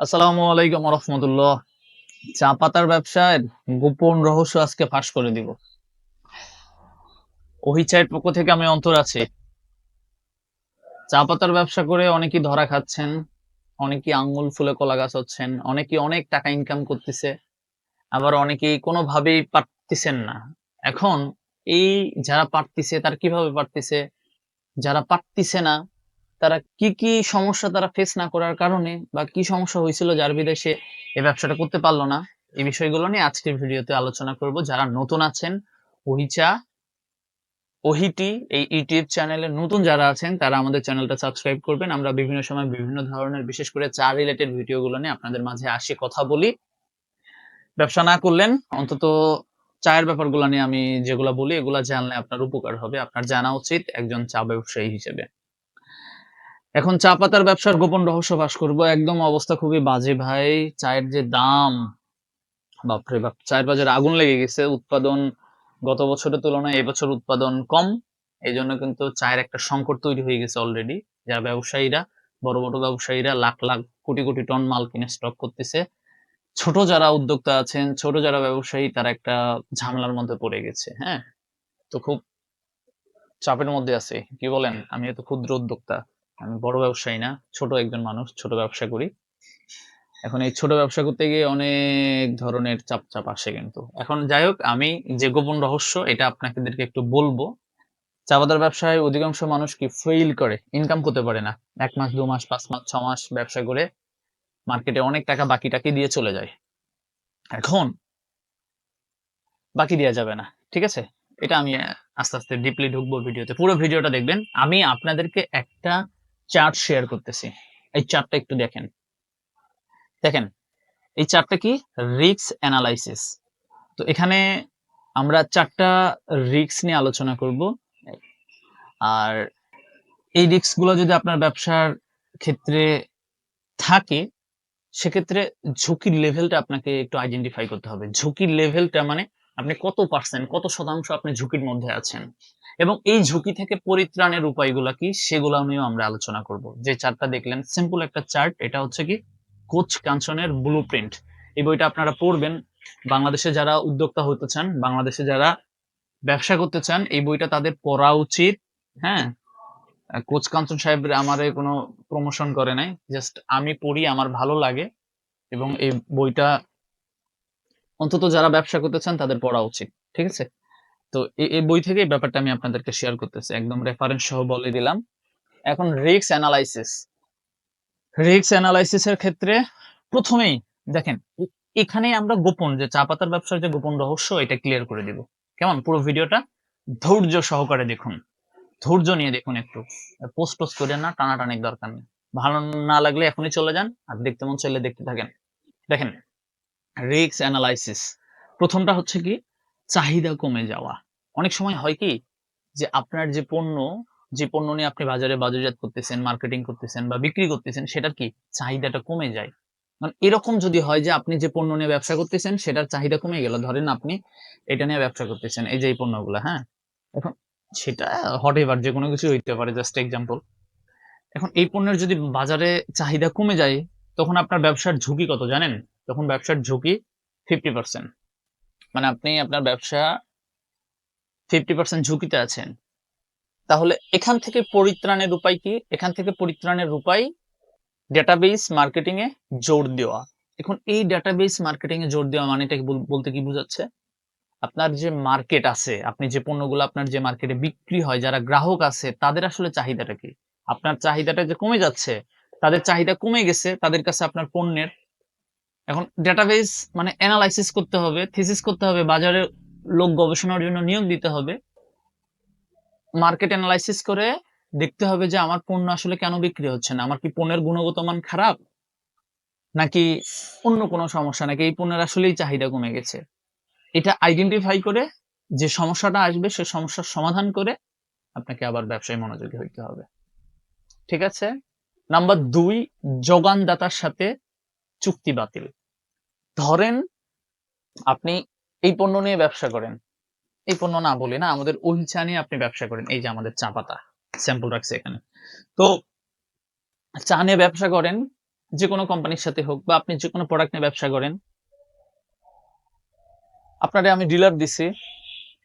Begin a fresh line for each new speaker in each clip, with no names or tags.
আসসালামু আলাইকুম রহমতুল্লাহ চা পাতার ব্যবসার গোপন রহস্য আজকে ফাঁস করে দিব। ওহি চায়ের পক্ষ থেকে আমি অন্তর আছি। চা পাতার ব্যবসা করে অনেকেই ধরা খাচ্ছেন, অনেকেই আঙ্গুল ফুলে কলা গাছ হচ্ছেন, অনেকেই অনেক টাকা ইনকাম করতেছে, আবার অনেকেই কোনোভাবেই পারতেছেন না। এখন এই যারা পারতেছে তারা কীভাবে পারতেছে? যারা পারতেছে না তারা কি কি সমস্যা তারা ফেস না করার কারণে বা কি সমস্যা হয়েছিল যার বিদেশে এই ব্যবসাটা করতে পারল না এই বিষয়গুলো নিয়ে আজকের ভিডিওতে আলোচনা করব। যারা নতুন আছেন, ওহিচা, ওহিটি, এই ইউটিউব চ্যানেলে নতুন যারা আছেন, তারা আমাদের চ্যানেলটা সাবস্ক্রাইব করবেন। আমরা বিভিন্ন সময় বিভিন্ন ধরনের বিশেষ করে চা রিলেটেড ভিডিওগুলো নিয়ে আপনাদের মাঝে আসি, কথা বলি। ব্যবসা না করলেন, অন্তত চায়ের ব্যাপারগুলো নিয়ে আমি যেগুলো বলি, এগুলো জানলে আপনার উপকার হবে। আপনার জানা উচিত একজন চা ব্যবসায়ী হিসেবে। এখন চা পাতার ব্যবসার গোপন রহস্য বাস করব। একদম অবস্থা খুবই বাজে ভাই। চায়ের যে দাম, বাপরে বাপ, চায়ের বাজারে আগুন লেগে গেছে। উৎপাদন গত বছরের তুলনায় এবছর উৎপাদন কম। এই জন্য কিন্তু চায়ের একটা সংকট তৈরি হয়ে গেছে অলরেডি যারা ব্যবসায়ীরা, বড় বড় ব্যবসায়ীরা লাখ লাখ কোটি কোটি টন মাল কিনে স্টক করতেছে। ছোট যারা উদ্যোক্তা আছেন, ছোট যারা ব্যবসায়ী, তারা একটা ঝামেলার মধ্যে পড়ে গেছে হ্যাঁ? তো খুব চাপের মধ্যে আছে, কি বলেন? আমি তো ক্ষুদ্র উদ্যোক্তা। আমি বড় ব্যবসায়ী না, ছোট একজন মানুষ, ছোট ব্যবসা করি। এখন এই ছোট ব্যবসা করতে গিয়ে অনেক ধরনের চাপ চাপ আসে কিন্তু। এখন যাই হোক, আমি যে গোপন রহস্য, এটা আপনাদেরকে একটু বলব। চা পাতার ব্যবসায় অধিকাংশ মানুষ কি ফেইল করে ইনকাম করতে পারে না। এক মাস, দু মাস, পাঁচ মাস, ছ মাস ব্যবসা করে মার্কেটে অনেক টাকা বাকি টাকি দিয়ে চলে যায়। এখন বাকি দেওয়া যাবে না, ঠিক আছে? এটা আমি আস্তে আস্তে ডিপলি ঢুকবো ভিডিওতে। পুরো ভিডিওটা দেখবেন। আমি আপনাদেরকে একটা চার্ট শেয়ার করতেছি। এই চার্টটা একটু দেখেন। দেখেন, এই চার্টটা কি? রিক্স অ্যানালাইসিস তো এখানে আমরা চারটা রিক্স নিয়ে আলোচনা করব। আর এই রিক্সগুলো যদি আপনার ব্যবসার ক্ষেত্রে থাকে, সেক্ষেত্রে ঝুঁকির লেভেলটা আপনাকে একটু আইডেন্টিফাই করতে হবে। ঝুঁকির লেভেলটা মানে আপনি কত পার্সেন্ট কত শতাংশ আপনি ঝুঁকির মধ্যে আছেন? এবং এই ঝুঁকি থেকে পরিত্রাণের উপায়গুলো কি? সেগুলো নিয়েও আমরা আলোচনা করব। যে চার্টটা দেখলেন সিম্পল একটা চার্ট এটা হচ্ছে কি? কোচ কাঞ্চনের ব্লু প্রিন্ট এই বইটা আপনারা পড়বেন। বাংলাদেশে যারা উদ্যোক্তা হতে চান, বাংলাদেশে যারা ব্যবসা করতে চান, এই বইটা তাদের পড়া উচিত। হ্যাঁ? কোচ কাঞ্চন সাহেব আমার কোনো প্রমোশন করে নাই। জাস্ট আমি পড়ি, আমার ভালো লাগে। এবং এই বইটা অন্তত যারা ব্যবসা করতে চান তাদের পড়া উচিত, ঠিক আছে? তো এই বই থেকে এই ব্যাপারটা আমি আপনাদেরকে শেয়ার করতেছি। একদম রেফারেন্স সহ বলে দিলাম। এখন রিক্স অ্যানালাইসিস রিক্স অ্যানালাইসিসের ক্ষেত্রে প্রথমেই দেখেন এখানে আমরা গোপন যে চা পাতার ব্যবসার যে গোপন রহস্য, এটা ক্লিয়ার করে দিব। কেমন? পুরো ভিডিওটা ধৈর্য সহকারে দেখুন। ধৈর্য নিয়ে দেখুন একটু। পোস্ট পোস্ট করে না, টানাটানির দরকার নেই। ভালো না লাগলে এখনই চলে যান, আর দেখতে মন চাইলে দেখতে থাকেন। দেখেন রিক্স অ্যানালাইসিস প্রথমটা হচ্ছে কি, চাহিদা কমে যাওয়া। অনেক সময় হয় কি, যে আপনার যে পণ্য যে পণ্য নিয়ে আপনি বাজারে বাজারজাত করতেছেন মার্কেটিং করতেছেন বা বিক্রি করতেছেন, সেটার কি চাহিদাটা কমে যায়? মানে এরকম যদি হয় যে আপনি যে পণ্য নিয়ে ব্যবসা করতেছেন, সেটার চাহিদা কমে গেল। ধরেন আপনি এটা নিয়ে ব্যবসা করতেছেন, এই যে এই পণ্যগুলো হ্যাঁ? এখন সেটা হট এবার যে কোনো কিছু হইতে পারে জাস্ট এক্সাম্পল এখন এই পণ্যের যদি বাজারে চাহিদা কমে যায়, তখন আপনার ব্যবসার ঝুঁকি কত, জানেন? তখন ব্যবসার ঝুঁকি ফিফটি পার্সেন্ট মানে আপনি আপনার ব্যবসা ফিফটি পার্সেন্ট ঝুঁকিতে আছেন। তাহলে এখান থেকে পরিত্রাণের উপায় কি? এখান থেকে পরিত্রাণের উপায় ডেটাবেস মার্কেটিং এ জোর দেওয়া। এখন এই ডেটাবেস মার্কেটিং এ জোর দেওয়া মানেটা বলতে কি বোঝাচ্ছে? আপনার যে মার্কেট আছে, আপনি যে পণ্যগুলো আপনার যে মার্কেটে বিক্রি হয়, যারা গ্রাহক আছে, তাদের আসলে চাহিদাটা কি? আপনার চাহিদাটা যে কমে যাচ্ছে, তাদের চাহিদা কমে গেছে, তাদের কাছে আপনার পণ্যের এখন ডেটাবেস মানে অ্যানালাইসিস করতে হবে থিসিস করতে হবে, বাজারে লোক গবেষণার জন্য নিয়োগ দিতে হবে। মার্কেট অ্যানালাইসিস করে দেখতে হবে যে আমার পণ্য আসলে কেন বিক্রি হচ্ছে না। আমার কি পণ্যের গুণগত মান খারাপ? নাকি অন্য কোনো সমস্যা? নাকি এই পণ্যের আসলেই চাহিদা কমে গেছে? এটা আইডেন্টিফাই করে যে সমস্যাটা আসবে, সে সমস্যার সমাধান করে আপনাকে আবার ব্যবসায় মনোযোগী হইতে হবে। ঠিক আছে? নাম্বার দুই, যোগানদাতার সাথে চুক্তি বাতিল। ধরেন আপনি এই পণ্য নিয়ে ব্যবসা করেন। এই পণ্য না বলি না, আমাদের ওই চা নিয়ে আপনি ব্যবসা করেন। এই যে আমাদের চা পাতা স্যাম্পল রাখছে এখানে। তো চা নিয়ে ব্যবসা করেন, যে কোনো কোম্পানির সাথে হোক বা আপনি যে কোনো প্রোডাক্ট নিয়ে ব্যবসা করেন, আপনারে আমি ডিলার দিছি,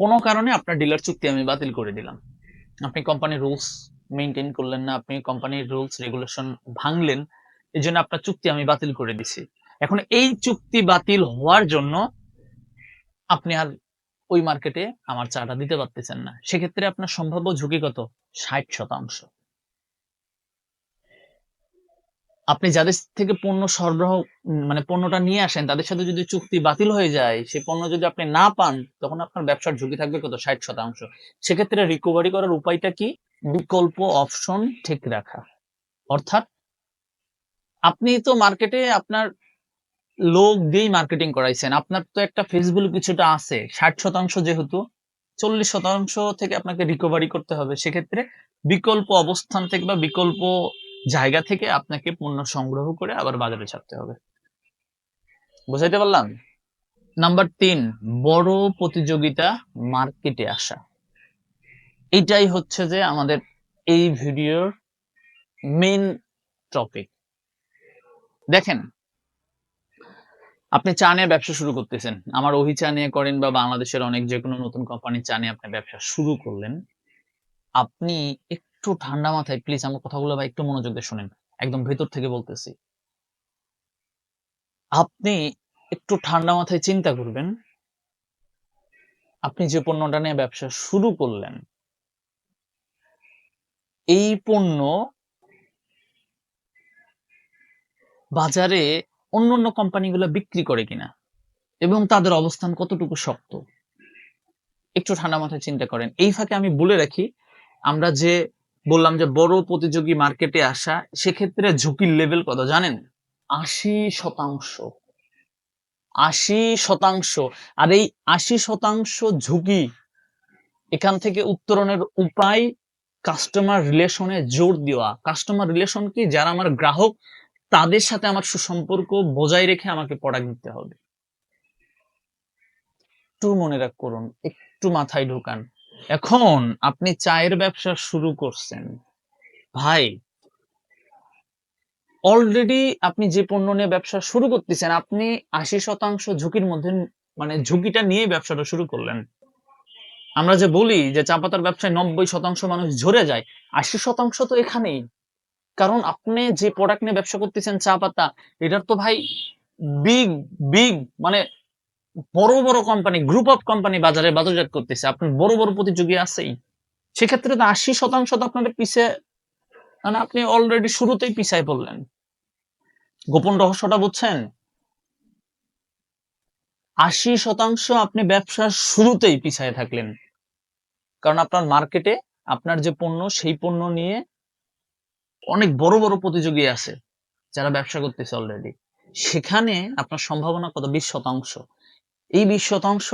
কোনো কারণে আপনার ডিলার চুক্তি আমি বাতিল করে দিলাম। আপনি কোম্পানির রুলস মেনটেন করলেন না, আপনি কোম্পানির রুলস রেগুলেশন ভাঙলেন এই জন্য আপনার চুক্তি আমি বাতিল করে দিছি। এখন এই চুক্তি বাতিল হওয়ার জন্য আপনি আর ওই মার্কেটে আমার চাটা দিতে পারতেছেন না। সেক্ষেত্রে আপনার সম্ভাব্য ঝুঁকি কত? ষাট শতাংশ। আপনি যাদের থেকে পণ্য সরবরাহ মানে পণ্যটা নিয়ে আসেন, তাদের সাথে যদি চুক্তি বাতিল হয়ে যায় সেই পণ্য যদি আপনি না পান, তখন আপনার ব্যবসার ঝুঁকি থাকবে কত? ষাট শতাংশ। সেক্ষেত্রে রিকভারি করার উপায়টা কি? বিকল্প অপশন ঠিক রাখা। অর্থাৎ আপনি তো মার্কেটে আপনার লোক দিয়েই মার্কেটিং করাইছেন। আপনার তো একটা ফেসবুক কিছুটা আছে, ষাট শতাংশ যেহেতু, চল্লিশ শতাংশ থেকে আপনাকে রিকভারি করতে হবে। সেক্ষেত্রে বিকল্প অবস্থান থেকে বা বিকল্প জায়গা থেকে আপনাকে পণ্য সংগ্রহ করে আবার বাজারে ছাড়তে হবে। বুঝাইতে পারলাম? নাম্বার তিন, বড় প্রতিযোগিতা মার্কেটে আসা। এটাই হচ্ছে যে আমাদের এই ভিডিওর মেন টপিক দেখেন, আপনি চা নিয়ে ব্যবসা শুরু করতেছেন। আমার ওহি চা নিয়ে করেন বা বাংলাদেশের অনেক যে কোনো নতুন কোম্পানি চা নিয়ে আপনি ব্যবসা শুরু করলেন, আপনি একটু ঠান্ডা মাথায় প্লিজ আমার কথাগুলো বা একটু মনোযোগ দিয়ে শুনেন। একদম ভেতর থেকে বলতেছি। আপনি একটু ঠান্ডা মাথায় চিন্তা করবেন, আপনি যে পণ্যটা নিয়ে ব্যবসা শুরু করলেন, এই পণ্য বাজারে অন্য অন্য কোম্পানিগুলো বিক্রি করে কিনা এবং তাদের অবস্থান কতটুকু শক্ত? একটু ঠান্ডা মাথায় চিন্তা করেন। এই ফাঁকে আমি বলে রাখি, আমরা যে বললাম যে বড় প্রতিযোগী মার্কেটে আসা, সেক্ষেত্রে ঝুঁকির লেভেল কত জানেন? আশি শতাংশ। আশি শতাংশ। আর এই আশি শতাংশ ঝুঁকি এখান থেকে উত্তরণের উপায় কাস্টমার রিলেশনে জোর দেওয়া। কাস্টমার রিলেশন কি? যারা আমার গ্রাহক তাদের সাথে আমার সুসম্পর্ক বজায় রেখে আমাকে প্রোডাক্ট দিতে হবে। একটু মনে রাখ করুন, একটু মাথায় ঢোকান। এখন আপনি চায়ের ব্যবসা শুরু করছেন। ভাই অলরেডি আপনি যে পণ্য নিয়ে ব্যবসা শুরু করতেছেন, আপনি আশি শতাংশ ঝুঁকির মধ্যে মানে ঝুঁকিটা নিয়ে ব্যবসাটা শুরু করলেন। আমরা যে বলি যে চা পাতার ব্যবসায় নব্বই শতাংশ মানুষ ঝরে যায়, আশি শতাংশ তো এখানেই। কারণ আপনি যে প্রোডাক্ট নিয়ে ব্যবসা করতেছেন চা পাতা, এটার তো ভাই বিগ বিগ মানে বড় বড় কোম্পানি গ্রুপ অফ কোম্পানি বাজারে বাজারজাত করতেছে। আপনার বড় বড় প্রতিযোগী আছেই। সেক্ষেত্রে তো আশি শতাংশ তো আপনাদের পিছে মানে আপনি অলরেডি শুরুতেই পিছায় পড়লেন। গোপন রহস্যটা বুঝছেন? আশি শতাংশ আপনি ব্যবসার শুরুতেই পিছায় থাকলেন। কারণ আপনার মার্কেটে আপনার যে পণ্য, সেই পণ্য নিয়ে অনেক বড় বড় প্রতিযোগী আছে যারা ব্যবসা করতেছে অলরেডি সেখানে আপনার সম্ভাবনা কত? বিশ শতাংশ। এই বিশ শতাংশ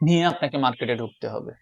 নিয়ে আপনাকে মার্কেটে ঢুকতে হবে।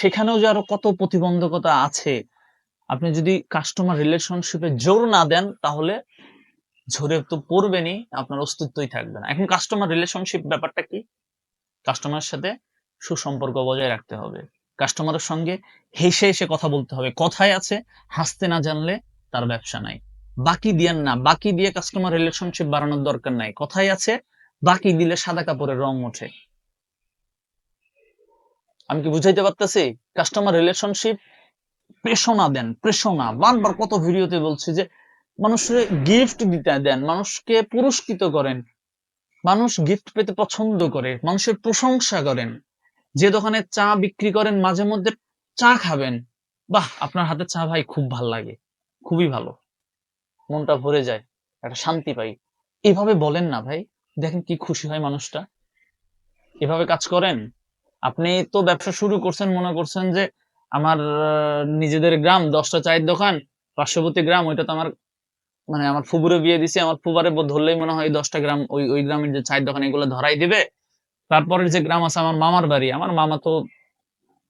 সেখানেও যে আরও কত প্রতিবন্ধকতা আছে, আপনি যদি কাস্টমার রিলেশনশিপে জোর না দেন, তাহলে ঝরে তো পড়বেনই, আপনার অস্তিত্বই থাকবে না। এখন কাস্টমার রিলেশনশিপ ব্যাপারটা কি? কাস্টমারের সাথে সুসম্পর্ক বজায় রাখতে হবে। কাস্টমারের সঙ্গে হেসে হেসে কথা বলতে হবে। কথায় আছে, হাসতে না জানলে তার ব্যবসা নাই। বাকি দিয়েন না, বাকি দিয়ে কাস্টমার রিলেশনশিপ বাড়ানোর দরকার নাই। কথাই আছে, বাকি দিলে সাদা কাপড়ের রং ওঠে। আমি কি বুঝাইতে পারতেছি? কাস্টমার রিলেশনশিপ প্রেষণা দেন প্রেষণা বারবার কত ভিডিওতে বলছি যে মানুষের গিফট দিতে দেন, মানুষকে পুরস্কৃত করেন, মানুষ গিফট পেতে পছন্দ করে, মানুষের প্রশংসা করেন। যে দোকানে চা বিক্রি করেন, মাঝে মধ্যে চা খাবেন। বাহ, আপনার হাতে চা ভাই খুব ভালো লাগে। খুবই ভালো। মনটা ভরে যায়, একটা শান্তি পাই। এভাবে বলেন না ভাই। দেখেন কি খুশি হয় মানুষটা। এভাবে কাজ করেন? আপনি তো ব্যবসা শুরু করছেন, মনে করছেন যে আমার নিজেদের গ্রাম, দশটা চায়ের দোকান, পার্শ্ববর্তী গ্রাম, ওইটা তো আমার মানে আমার ফুবুরে বিয়ে দিছে, আমার ফুবারে ধরলেই মনে হয় দশটা গ্রাম ওই ওই গ্রামের যে চায়ের দোকান, এগুলো ধরাই দিবে। তারপরের যে গ্রাম আছে আমার মামার বাড়ি, আমার মামা তো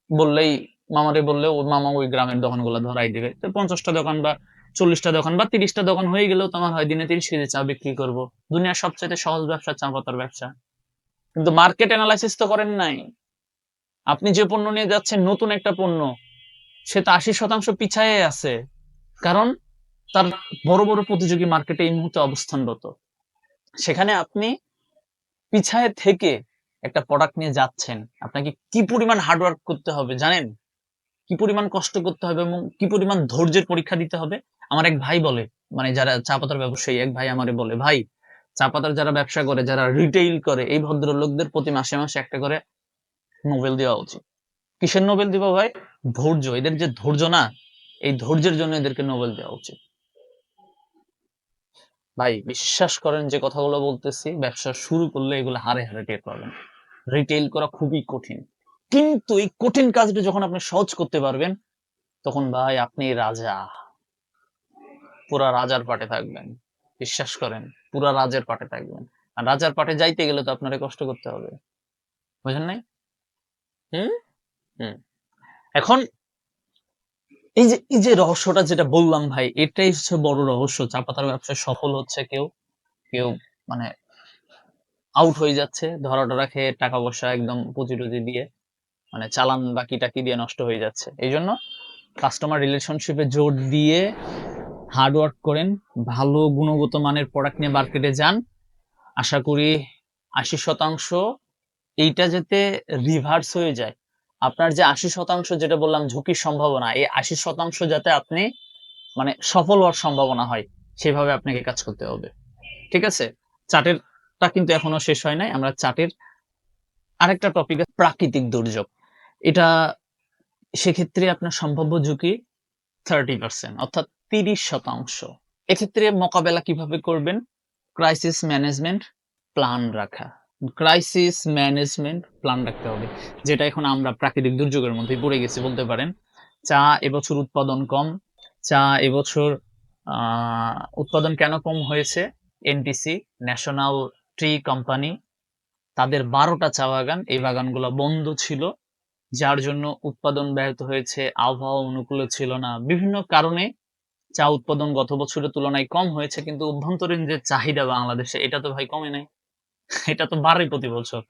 বললেই, মামারে বললে ওর মামা ওই গ্রামের দোকানগুলো ধরাই দিবে। পঞ্চাশটা দোকান বা চল্লিশটা দোকান বা তিরিশটা দোকান হয়ে গেলেও তো আমার হয় দিনে তিরিশ কেজি চা বিক্রি করব। দুনিয়ার সবচাইতে সহজ ব্যবসা চা পাতার ব্যবসা। কিন্তু মার্কেট অ্যানালাইসিস তো করেন নাই। আপনি যে পণ্য নিয়ে যাচ্ছেন, নতুন একটা পণ্য, সে তো আশি শতাংশ পিছায়ে আছে। কারণ তার বড় বড় প্রতিযোগী মার্কেটে এই মুহূর্তে অবস্থানরত। সেখানে আপনি পিছায় থেকে একটা প্রোডাক্ট নিয়ে যাচ্ছেন, আপনাকে কি পরিমাণ হার্ডওয়ার্ক করতে হবে জানেন? কি পরিমাণ কষ্ট করতে হবে এবং কি পরিমাণ ধৈর্যের পরীক্ষা দিতে হবে? আমার এক ভাই বলে মানে যারা চা পাতার ব্যবসায়ী, এক ভাই আমারে বলে, ভাই, চা পাতার যারা ব্যবসা করে, যারা রিটেইল করে, এই ভদ্রলোকদের প্রতি মাসে মাসে একটা করে নোবেল দেওয়া উচিত। কিসের নোবেল দিব ভাই? ধৈর্য, এদের যে ধৈর্য না, এই ধৈর্যের জন্য এদেরকে নোবেল দেওয়া উচিত। ভাই, বিশ্বাস করেন যে কথাগুলো বলতেছি, ব্যবসা শুরু করলে এগুলো হারে হারে টের পাবেন। রিটেইল করা খুবই কঠিন। কিন্তু এই কঠিন কাজটা যখন আপনি সহজ করতে পারবেন, তখন ভাই আপনি রাজা। পুরা রাজার পাটে থাকবেন। বিশ্বাস করেন, পুরা রাজের পাটে থাকবেন। আর রাজার পাটে যাইতে গেলে তো আপনারে কষ্ট করতে হবে। বুঝেন নাই? হুম? হুম। এখন এই যে এই যে রহস্যটা যেটা বললাম ভাই, এটাই হচ্ছে বড় রহস্য। চা পাতার ব্যবসায় সফল হচ্ছে কেউ কেউ মানে আউট হয়ে যাচ্ছে। ধরা টরা খেয়ে টাকা পয়সা একদম পুঁজি টুজি দিয়ে মানে চালান বাকি টাকি দিয়ে নষ্ট হয়ে যাচ্ছে। এই জন্য কাস্টমার রিলেশনশিপে জোর দিয়ে হার্ড ওয়ার্ক করেন, ভালো গুণগত মানের প্রোডাক্ট নিয়ে মার্কেটে যান। আশা করি আশি শতাংশ এইটা যাতে রিভার্স হয়ে যায়। আপনার যে আশি শতাংশ যেটা বললাম ঝুঁকির সম্ভাবনা, এই আশি শতাংশ যাতে আপনি মানে সফল হওয়ার সম্ভাবনা হয়, সেভাবে আপনাকে কাজ করতে হবে। ঠিক আছে? চাটেরটা কিন্তু এখনও শেষ হয় নাই। আমরা চাটের আরেকটা টপিক প্রাকৃতিক দুর্যোগ। এটা সেক্ষেত্রে আপনার সম্ভাব্য ঝুঁকি থার্টি পার্সেন্ট অর্থাৎ তিরিশ শতাংশ। এক্ষেত্রে মোকাবেলা কীভাবে করবেন? ক্রাইসিস ম্যানেজমেন্ট প্ল্যান রাখা। ক্রাইসিস ম্যানেজমেন্ট প্ল্যান রাখতে হবে, যেটা এখন আমরা প্রাকৃতিক দুর্যোগের মধ্যে পড়ে গেছি, বলতে পারেন। চা এবছর উৎপাদন কম। চা এবছর উৎপাদন কেন কম হয়েছে? এনটিসি ন্যাশনাল ট্রি কোম্পানি তাদের বারোটা চা বাগান, এই বাগানগুলো বন্ধ ছিল, যার জন্য উৎপাদন ব্যাহত হয়েছে, আবহাওয়া অনুকূলে ছিল না। বিভিন্ন কারণে চা উৎপাদন গত বছরের তুলনায় কম হয়েছে, কিন্তু অভ্যন্তরীণ যে চাহিদা বাংলাদেশে, এটা তো ভাই কমে নাই। এটা তো বাড়ে প্রতি বছর।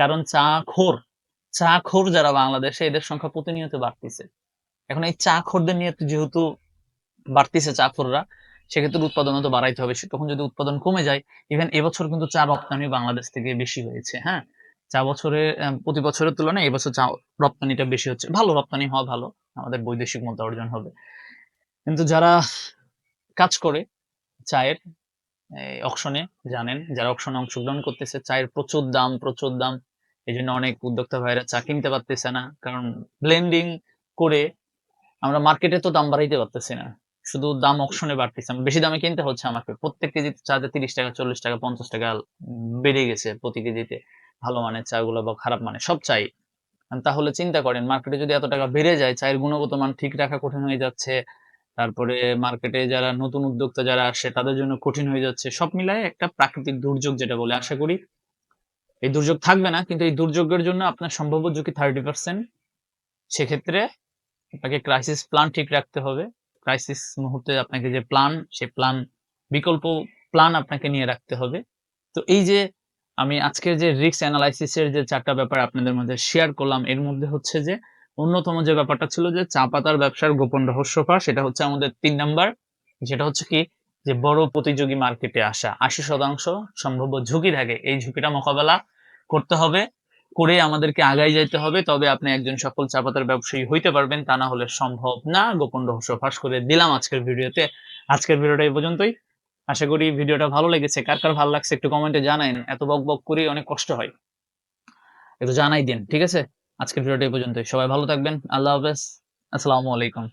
কারণ চা খোর চা খোর যারা বাংলাদেশে, এদের সংখ্যা প্রতিনিয়ত বাড়তিছে। এখন এই চা খোরদের নিয়ে যেহেতু বাড়তিছে চা খোররা সেক্ষেত্রে উৎপাদনও তো বাড়াইতে হবে। তখন যদি উৎপাদন কমে যায় ইভেন এবছর কিন্তু চা রপ্তানি বাংলাদেশ থেকে বেশি হয়েছে হ্যাঁ? চা বছরে প্রতি বছরের তুলনায় এবছর চা রপ্তানিটা বেশি হচ্ছে। ভালো রপ্তানি হওয়া ভালো, আমাদের বৈদেশিক মুদ্রা অর্জন হবে। কিন্তু যারা কাজ করে চায়ের অকশনে জানেন, যারা অকশনে অংশগ্রহণ করতেছে, চায়ের প্রচুর দাম প্রচুর দাম। এই জন্য অনেক উদ্যোক্তা ভাইরা চা কিনতে পারতেছে না। কারণ ব্লেন্ডিং করে আমরা মার্কেটে তো দাম বাড়াইতে পারতেছি না। শুধু দাম অকশনে বাড়তেছে। বেশি দামে কিনতে হচ্ছে আমাকে। প্রত্যেক কেজিতে চাতে তিরিশ টাকা, চল্লিশ টাকা, পঞ্চাশ টাকা বেড়ে গেছে প্রতি কেজিতে। ভালো মানের চাগুলো বা খারাপ মানে সব চাই। তাহলে চিন্তা করেন মার্কেটে যদি এত টাকা বেড়ে যায়, চায়ের গুণগত মান ঠিক রাখা কঠিন হয়ে যাচ্ছে। তারপরে মার্কেটে যারা নতুন উদ্যোক্তা যারা আসে, তাদের জন্য কঠিন হয়ে যাচ্ছে। সব মিলায় একটা প্রাকৃতিক দুর্যোগ যেটা বলে, আশা করি এই দুর্যোগ থাকবে না। কিন্তু এই দুর্যোগের জন্য আপনার সম্ভাব্য ঝুঁকি থার্টি পার্সেন্ট সেক্ষেত্রে আপনাকে ক্রাইসিস প্ল্যান ঠিক রাখতে হবে। ক্রাইসিস মুহূর্তে আপনাকে যে প্ল্যান সে প্ল্যান বিকল্প প্ল্যান আপনাকে নিয়ে রাখতে হবে। তো এই যে আমি আজকের যে রিস্ক অ্যানালাইসিসের যে চারটা ব্যাপার আপনাদের মধ্যে শেয়ার করলাম, এর মধ্যে হচ্ছে যে অন্যতম যে ব্যাপারটা ছিল যে চা পাতার ব্যবসার গোপন রহস্যপা সেটা হচ্ছে আমাদের তিন নাম্বার। যেটা হচ্ছে কি? যে বড় প্রতিযোগী মার্কেটে আসা, আশি শতাংশ সম্ভাব্য ঝুঁকি থাকে এই ঝুঁকিটা মোকাবেলা করতে হবে। করে আমাদেরকে আগাই যাইতে হবে, তবে আপনি একজন সফল চা পাতার ব্যবসায়ী হইতে পারবেন, তা না হলে সম্ভব না। গোপন রহস্য ফাঁস করে দিলাম আজকের ভিডিওতে। আজকের ভিডিওটা এই পর্যন্তই। আশা করি ভিডিওটা ভালো লেগেছে। কার কার ভালো লাগছে একটু কমেন্টে জানাইন। এত বক বক করি অনেক কষ্ট হয়। একটু জানাই দিন, ঠিক আছে? আজকের ভিডিওটা এই পর্যন্তই। সবাই ভালো থাকবেন। আল্লাহ হাফেজ। আসসালামু আলাইকুম।